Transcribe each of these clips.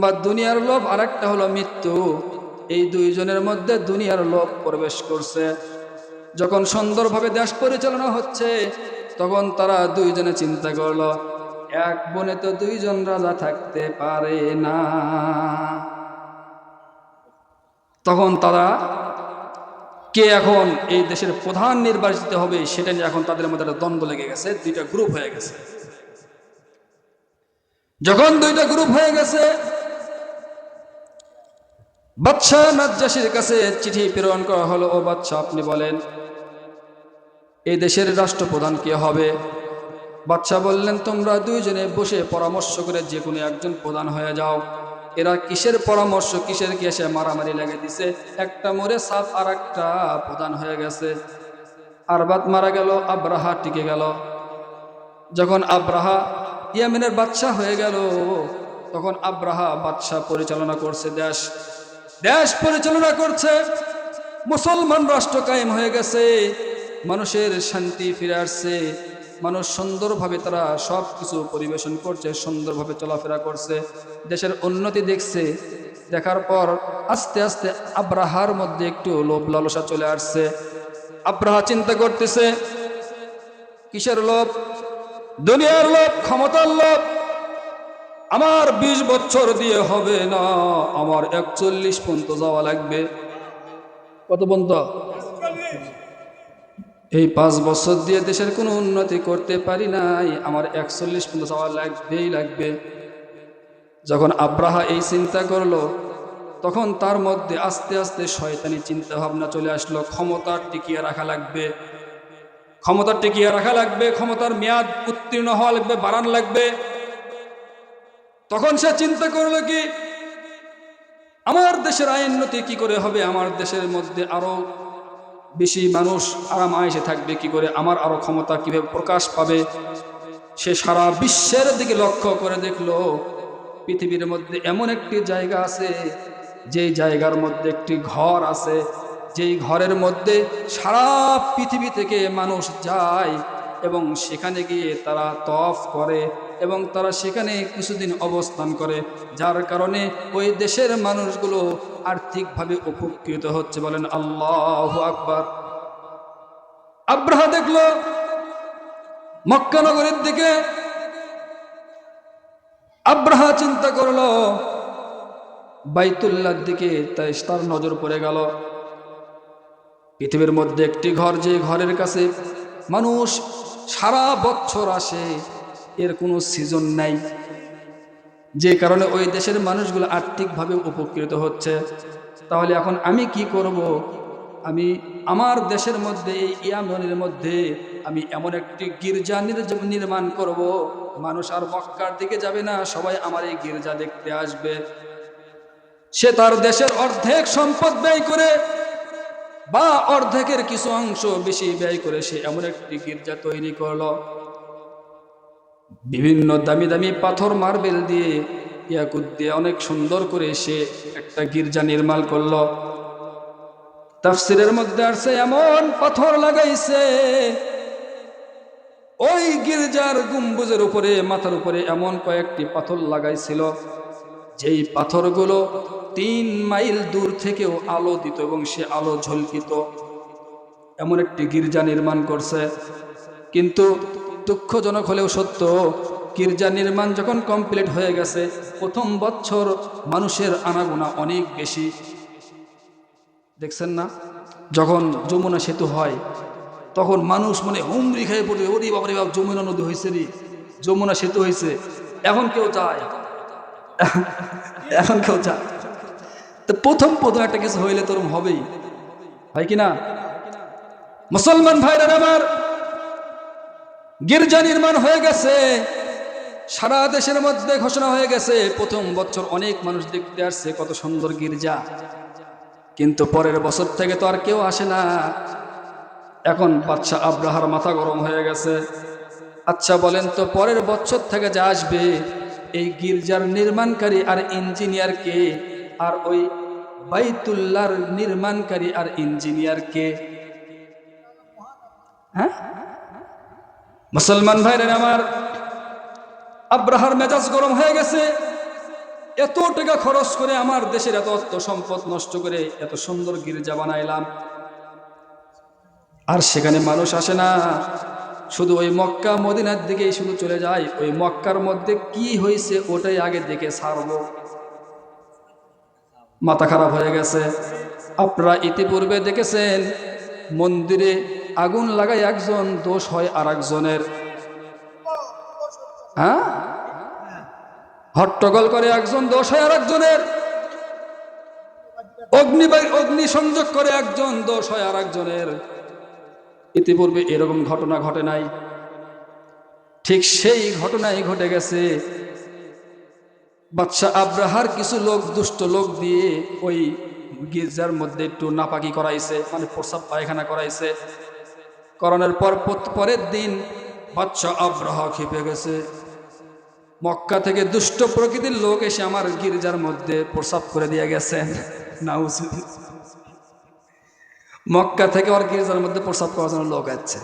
বা দুনিয়ার লোভ আর একটা হলো মৃত্যু। এই দুইজনের মধ্যে দুনিয়ার লোভ প্রবেশ করছে। যখন সুন্দরভাবে দেশ পরিচালনা হচ্ছে, তখন তারা দুইজনে চিন্তা করল, এক বনে তো দুইজন রাজা থাকতে পারে না। তখন তারা, কে এখন এই দেশের প্রধান নির্বাচিত হবে সেটা নিয়ে এখন তাদের মধ্যে একটা দ্বন্দ্ব লেগে গেছে, দুইটা গ্রুপ হয়ে গেছে। যখন দুইটা গ্রুপ হয়ে গেছে বাদশাহ নাজ্জাসির কাছে চিঠি প্রেরণ করা হলো, ও বাদশাহ, আপনি বলেন, এই দেশের রাষ্ট্রপ্রধান কে হবে? বাদশাহ বললেন, তোমরা দুইজনে বসে পরামর্শ করে যে কোনো একজন প্রধান হয়ে যাও। এরা কিসের পরামর্শ, কিসের কি এসে মারামারি লেগে দিছে? একটা মরে সাপ আর একটা প্রধান হয়ে গেছে। আরবাদ মারা গেল, আব্রাহা টিকে গেল। যখন আব্রাহা ইয়ামিনের বাচ্চা হয়ে গেল, তখন আব্রাহা বাদশাহ পরিচালনা করছে দেশ। দেশ পরিচালনা করছে। মুসলমান রাষ্ট্র কায়েম হয়ে গেছে। মানুষের শান্তি ফিরে আসছে। মানুষ সুন্দরভাবে তারা সব কিছু পরিবেশন করছে, সুন্দরভাবে চলাফেরা করছে। দেশের উন্নতি দেখছে। দেখার পর আস্তে আস্তে আব্রাহার মধ্যে একটু লোভ লালসা চলে আসছে। আব্রাহা চিন্তা করতেছে, কিসের লোভ? দুনিয়ার লোভ, ক্ষমতার লোভ। আমার ২০ বছর দিয়ে হবে না, আমার একচল্লিশ পর্যন্ত যাওয়া লাগবে। কত পর্যন্ত? এই পাঁচ বছর দিয়ে দেশের কোনো উন্নতি করতে পারি নাই, আমার একচল্লিশ পর্যন্ত যাওয়া লাগবেই লাগবে। যখন আব্রাহা এই চিন্তা করল, তখন তার মধ্যে আস্তে আস্তে শয়তানি চিন্তা ভাবনা চলে আসলো ক্ষমতা টিকিয়ে রাখা লাগবে। ক্ষমতা টিকিয়ে রাখা লাগবে, ক্ষমতার মেয়াদ উত্তীর্ণ হওয়া লাগবে, বাড়ান লাগবে। তখন সে চিন্তা করল কি, আমার দেশের আইননতি কি করে হবে? আমার দেশের মধ্যে আরও বেশি মানুষ আরাম আয়েসে থাকবে, কি করে আমার আরও ক্ষমতা কীভাবে প্রকাশ পাবে? সে সারা বিশ্বের দিকে লক্ষ্য করে দেখল, পৃথিবীর মধ্যে এমন একটি জায়গা আছে, যেই জায়গার মধ্যে একটি ঘর আছে, যেই ঘরের মধ্যে সারা পৃথিবী থেকে মানুষ যায় এবং সেখানে গিয়ে তারা তফ করে। এবং তারা সেখানে কিছুদিন অবস্থান করে, যার কারণে ওই দেশের মানুষগুলো আর্থিকভাবে উপকৃত হচ্ছে। বলেন, আল্লাহ আকবার। আব্রাহা দেখল মক্কানগরের দিকে। আব্রাহা চিন্তা করল বাইতুল্লার দিকে তাই তার নজর পড়ে গেল। পৃথিবীর মধ্যে একটি ঘর যে ঘরের কাছে মানুষ সারা বছর আসে এর কোনো সিজন নাই। যে কারণে ওই দেশের মানুষগুলো আর্থিকভাবে উপকৃত হচ্ছে। তাহলে এখন আমি কি করব? আমি আমার দেশের মধ্যে, এই ইয়ামনের মধ্যে আমি এমন একটি গির্জা নির- নির্মাণ করব। মানুষ আর মক্কার দিকে যাবে না, সবাই আমার এই গির্জা দেখতে আসবে। সে তার দেশের অর্ধেক সম্পদ ব্যয় করে বা অর্ধেকের কিছু অংশ বেশি ব্যয় করে সে এমন একটি গির্জা তৈরি করল। বিভিন্ন দামি দামি পাথর মার্বেল দিয়ে ইয়াকুত দিয়ে অনেক সুন্দর করে সে একটা গির্জা নির্মাণ করল। তাফসিরের মধ্যে আসছে, এমন পাথর লাগাইছে, ওই গির্জার গম্বুজের উপরে, মাথার উপরে এমন কয়েকটি পাথর লাগাইছিল, যেই পাথরগুলো তিন মাইল দূর থেকেও আলো দিত এবং সে আলো ঝলকিত। এমন একটি গির্জা নির্মাণ করছে। কিন্তু দুঃখজনক হলেও সত্য, গির্জা নির্মাণ যখন কমপ্লিট হয়ে গেছে, প্রথম বছর মানুষের আনাগোনা অনেক বেশি। দেখছেন না? যখন যমুনা সেতু হয়, তখন মানুষ মানে হুমরি খেয়ে পড়বে, ওরে বাবারে বাপ, যমুনা নদী হয়েছে রে, যমুনা সেতু হয়েছে এখন কেউ যায় এখন কেউ যায় তো প্রথম প্রথম একটা কিছু হইলে তোরম হবেই। হয় কি না? মুসলমান ভাইরা আমার গির্জা নির্মাণ হয়ে গেছে। সারা দেশের মধ্যে ঘোষণা হয়ে গেছে, প্রথম বছর অনেক মানুষ দেখতে আসছে কত সুন্দর গির্জা। কিন্তু পরের বছর থেকে তো আর কেউ আসে না। এখন বাচ্চা আব্রাহার মাথা গরম হয়ে গেছে। আচ্ছা বলেন তো, পরের বছর থেকে যা আসবে, এই গির্জার নির্মাণকারী আর ইঞ্জিনিয়ার কে? আর ওই বাইতুল্লার নির্মাণকারী আর ইঞ্জিনিয়ার কে? হ্যাঁ? মুসলমান ভাইরা আমার, আব্রাহার মেজাজ গরম হয়ে গেছে। এত টাকা খরচ করে আমার দেশের এত অর্থ সম্পদ নষ্ট করে এত সুন্দর গির্জা বানাইলাম। আর সেখানে মানুষ আসে না। শুধু ওই মক্কা, মদিনার দিকেই শুধু চলে যায়। ওই মক্কার মধ্যে কি হয়েছে ওটাই আগে দেখে ছাড়বো। মাথা খারাপ হয়ে গেছে। আপনারা ইতিপূর্বে দেখেছেন, মন্দিরে আগুন লাগাই একজন, দোষ হয় আর একজনের হ্যাঁ? হট্টগোল করে একজন, দোষ হয় আর একজনের অগ্নি অগ্নি সংযোগ করে একজন, দোষ হয় আর একজনের ইতিপূর্বে এরকম ঘটনা ঘটে নাই। ঠিক সেই ঘটনাই ঘটে গেছে। বাদশাহ আব্রাহার কিছু লোক, দুষ্ট লোক দিয়ে ওই গির্জার মধ্যে একটু নাপাকি করাইছে মানে প্রসাব পায়খানা করাইছে। করানোর পর পরের দিন বাদশাহ আব্রাহা খেপে গেছে। মক্কা থেকে দুষ্ট প্রকৃতির লোক এসে আমার গির্জার মধ্যে প্রসাব করে দিয়ে গেছেন। নাউজুবিল্লাহ। মক্কা থেকে ওর গির্জার মধ্যে প্রসাব করার জন্য লোক আছে।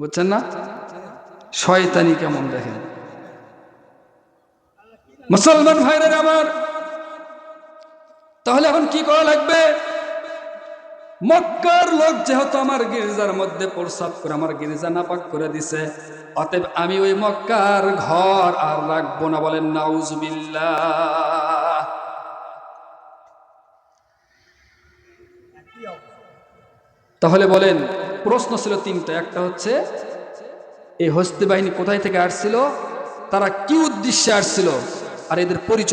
বুঝছেন না? শয়তানি কেমন দেখেন? মুসলমান ভাইরা আমার, তাহলে এখন কি করা লাগবে? মক্কার লোক যেহেতু আমার গির্জার মধ্যে প্রসাব করে আমার গির্জা নাপাক করে দিছে, অতএব আমি ওই মক্কার ঘর আর রাখব না বলেন নাউজুবিল্লাহ। তাহলে বলেন, প্রশ্ন ছিল তিনটা, একটা হচ্ছে এই হস্তি বাহিনী কোথায় থেকে আসছিল, তারা কি উদ্দেশ্যে আসছিল, আর এদের পরিচয়